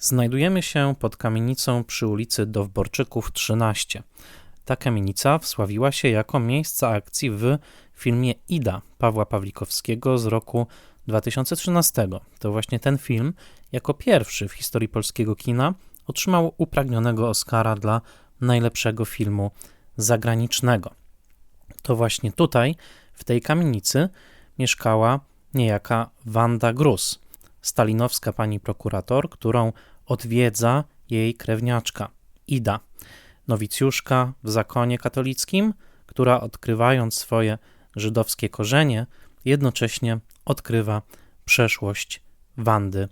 Znajdujemy się pod kamienicą przy ulicy Dowborczyków 13. Ta kamienica wsławiła się jako miejsce akcji w filmie Ida Pawła Pawlikowskiego z roku 2013. To właśnie ten film, jako pierwszy w historii polskiego kina, otrzymał upragnionego Oscara dla najlepszego filmu zagranicznego. To właśnie tutaj, w tej kamienicy, mieszkała niejaka Wanda Grus, stalinowska pani prokurator, którą odwiedza jej krewniaczka Ida, nowicjuszka w zakonie katolickim, która odkrywając swoje żydowskie korzenie, jednocześnie odkrywa przeszłość Wandy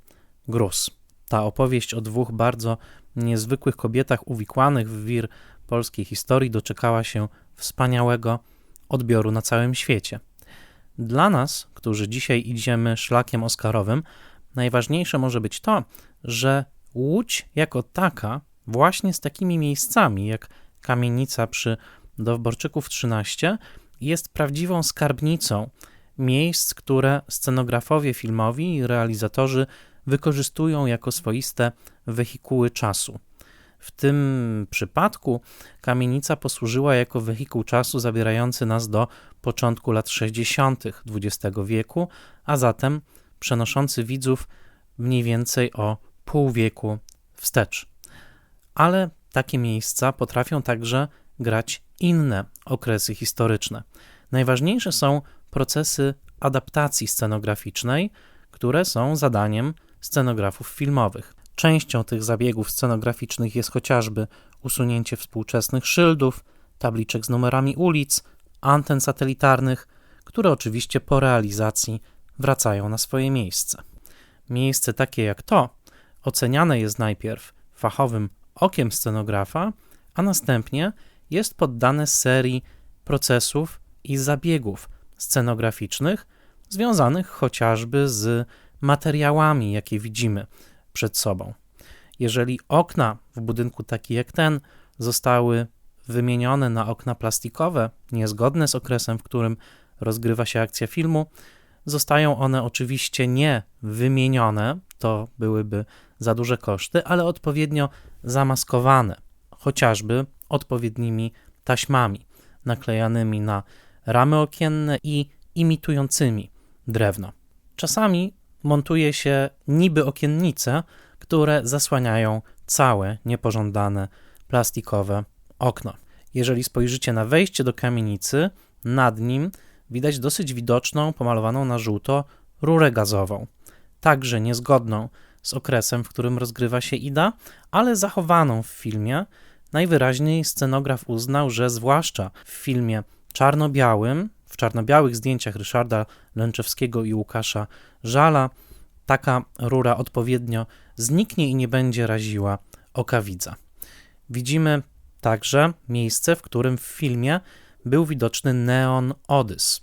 Grus. Ta opowieść o dwóch bardzo niezwykłych kobietach uwikłanych w wir polskiej historii doczekała się wspaniałego odbioru na całym świecie. Dla nas, którzy dzisiaj idziemy szlakiem oscarowym, najważniejsze może być to, że Łódź jako taka, właśnie z takimi miejscami jak kamienica przy Dowborczyków 13, jest prawdziwą skarbnicą miejsc, które scenografowie filmowi i realizatorzy wykorzystują jako swoiste wehikuły czasu. W tym przypadku kamienica posłużyła jako wehikuł czasu zabierający nas do początku lat 60. XX wieku, a zatem przenoszący widzów mniej więcej o pół wieku wstecz. Ale takie miejsca potrafią także grać inne okresy historyczne. Najważniejsze są procesy adaptacji scenograficznej, które są zadaniem scenografów filmowych. Częścią tych zabiegów scenograficznych jest chociażby usunięcie współczesnych szyldów, tabliczek z numerami ulic, anten satelitarnych, które oczywiście po realizacji wracają na swoje miejsce. Miejsce takie jak to oceniane jest najpierw fachowym okiem scenografa, a następnie jest poddane serii procesów i zabiegów scenograficznych związanych chociażby z materiałami, jakie widzimy przed sobą. Jeżeli okna w budynku taki jak ten zostały wymienione na okna plastikowe, niezgodne z okresem, w którym rozgrywa się akcja filmu, zostają one oczywiście nie wymienione, to byłyby za duże koszty, ale odpowiednio zamaskowane, chociażby odpowiednimi taśmami naklejanymi na ramy okienne i imitującymi drewno. Czasami montuje się niby okiennice, które zasłaniają całe niepożądane plastikowe okno. Jeżeli spojrzycie na wejście do kamienicy, nad nim widać dosyć widoczną, pomalowaną na żółto rurę gazową, także niezgodną z okresem, w którym rozgrywa się Ida, ale zachowaną w filmie. Najwyraźniej scenograf uznał, że zwłaszcza w filmie czarno-białym, w czarno-białych zdjęciach Ryszarda Lęczewskiego i Łukasza Żala, taka rura odpowiednio zniknie i nie będzie raziła oka widza. Widzimy także miejsce, w którym w filmie był widoczny neon Odys.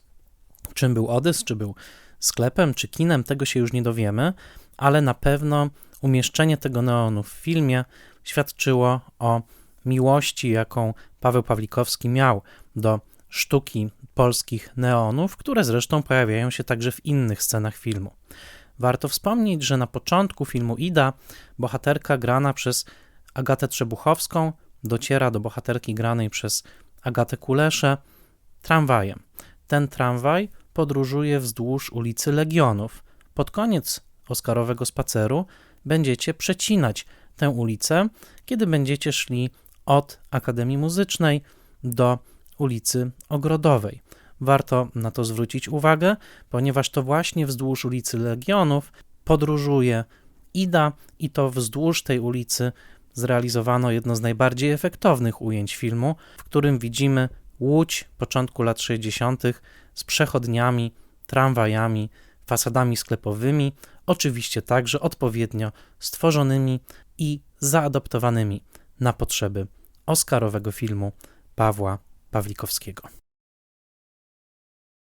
Czym był Odys? Czy był sklepem, czy kinem? Tego się już nie dowiemy, ale na pewno umieszczenie tego neonu w filmie świadczyło o miłości, jaką Paweł Pawlikowski miał do sztuki polskich neonów, które zresztą pojawiają się także w innych scenach filmu. Warto wspomnieć, że na początku filmu Ida bohaterka grana przez Agatę Trzebuchowską dociera do bohaterki granej przez Agatę Kuleszę tramwajem. Ten tramwaj podróżuje wzdłuż ulicy Legionów. Pod koniec Oscarowego spaceru będziecie przecinać tę ulicę, kiedy będziecie szli od Akademii Muzycznej do ulicy Ogrodowej. Warto na to zwrócić uwagę, ponieważ to właśnie wzdłuż ulicy Legionów podróżuje Ida i to wzdłuż tej ulicy zrealizowano jedno z najbardziej efektownych ujęć filmu, w którym widzimy łódź początku lat 60. z przechodniami, tramwajami, fasadami sklepowymi, oczywiście także odpowiednio stworzonymi i zaadoptowanymi na potrzeby Oscarowego filmu Pawła Pawlikowskiego.